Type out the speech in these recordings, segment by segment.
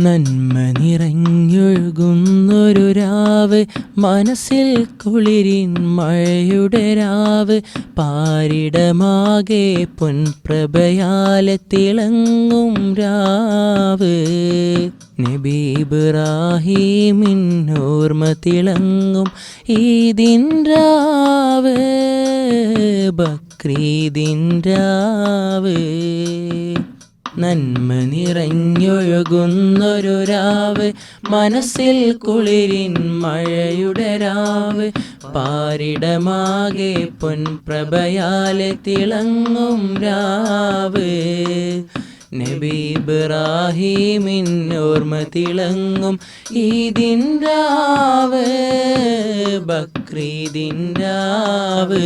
നന്മ നിറഞ്ഞൊഴുകുന്നൊരു രാവ് മനസ്സിൽ കുളിരിൻ മഴയുടെ രാവ് പാരിടമാകെ പൊൻപ്രഭയാലെ തിളങ്ങും രാവ്. ഓർമ്മ തിളങ്ങും ഈദിൻ രാവ് ബക്രീദിൻ രാവ്. നന്മ നിറഞ്ഞൊഴുകുന്നൊരു രാവ്. മനസ്സിൽ കുളിരിൻ മഴയുടെ രാവ്. പാരിടമാകെ പൊൻപ്രഭയാലെ തിളങ്ങും രാവ്. നബീബ്രാഹീമിൻ ഓർമ്മ തിളങ്ങും ഈദിൻ രാവ്. ബക്രീദിൻ രാവ്.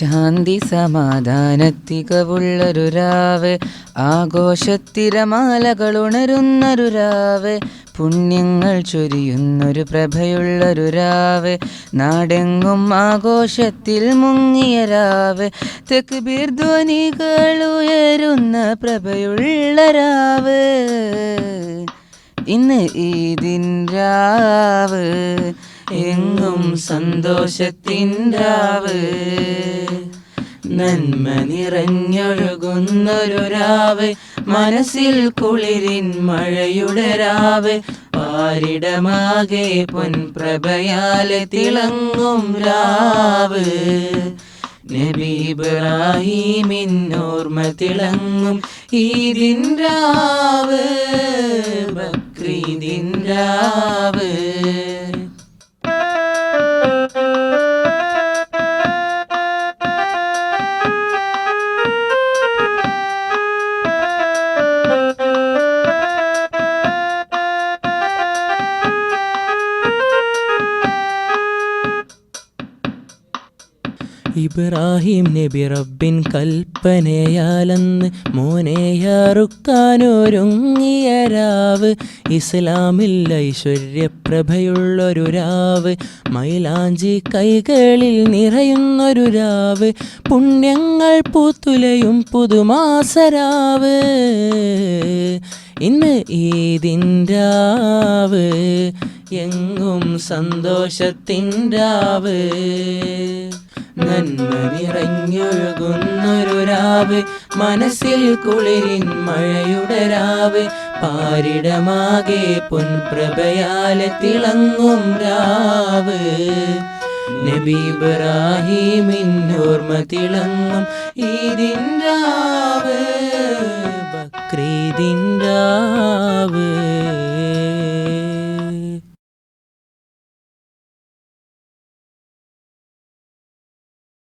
ശാന്തി സമാധാനത്തികവുള്ളൊരു രാവ്. ആഘോഷത്തിരമാലകൾ ഉണരുന്നൊരു രാവ്. പുണ്യങ്ങൾ ചൊരിയുന്നൊരു പ്രഭയുള്ളൊരു രാവ്. നാടെങ്ങും ആഘോഷത്തിൽ മുങ്ങിയ രാവ്. തെക്ക് ബിർധ്വനികൾ ഉയരുന്ന പ്രഭയുള്ള രാവ്. ഇന്ന് ഈദിൻ രാവ്. എങ്ങും സന്തോഷത്തിന്റാവ് നന്മ നിറഞ്ഞൊഴുകുന്നൊരു രാവ് മനസ്സിൽ കുളിരിൻ മഴയുടെ രാവ്. പാരിടമാകെ പൊൻപ്രഭയാലെ തിളങ്ങും രാവ്. നബീബ്രാഹീമിൻ തിളങ്ങും ഈദിൻ രാവ്. ബക്രീദിൻ രാവ്. ഇബ്രാഹിം നബി റബ്ബിൻ കൽപ്പനയാലെന്ന് മോനെയാറുക്കാനൊരുങ്ങിയ രാവ്. ഇസ്ലാമിൽ ഐശ്വര്യപ്രഭയുള്ളൊരു രാവ്. മൈലാഞ്ചി കൈകളിൽ നിറയുന്നൊരു രാവ്. പുണ്യങ്ങൾ പൂത്തുലയും പുതുമാസരാവ്. ഇന്ന് ഈദിൻ രാവ്. എങ്ങും സന്തോഷത്തിൻ രാവ്. നന്മ നിറഞ്ഞൊഴുകുന്നൊരു രാവ്. മനസ്സിൽ കുളിരിൻ മഴയുടെ രാവ്. പാരിടമാകെ പൊൻപ്രഭയാല തിളങ്ങും രാവ്. നബീബ്രാഹിമിൻ ഓർമ്മ തിളങ്ങും ഈദിൻ രാവ്. ബക്രീദിൻ രാവ്.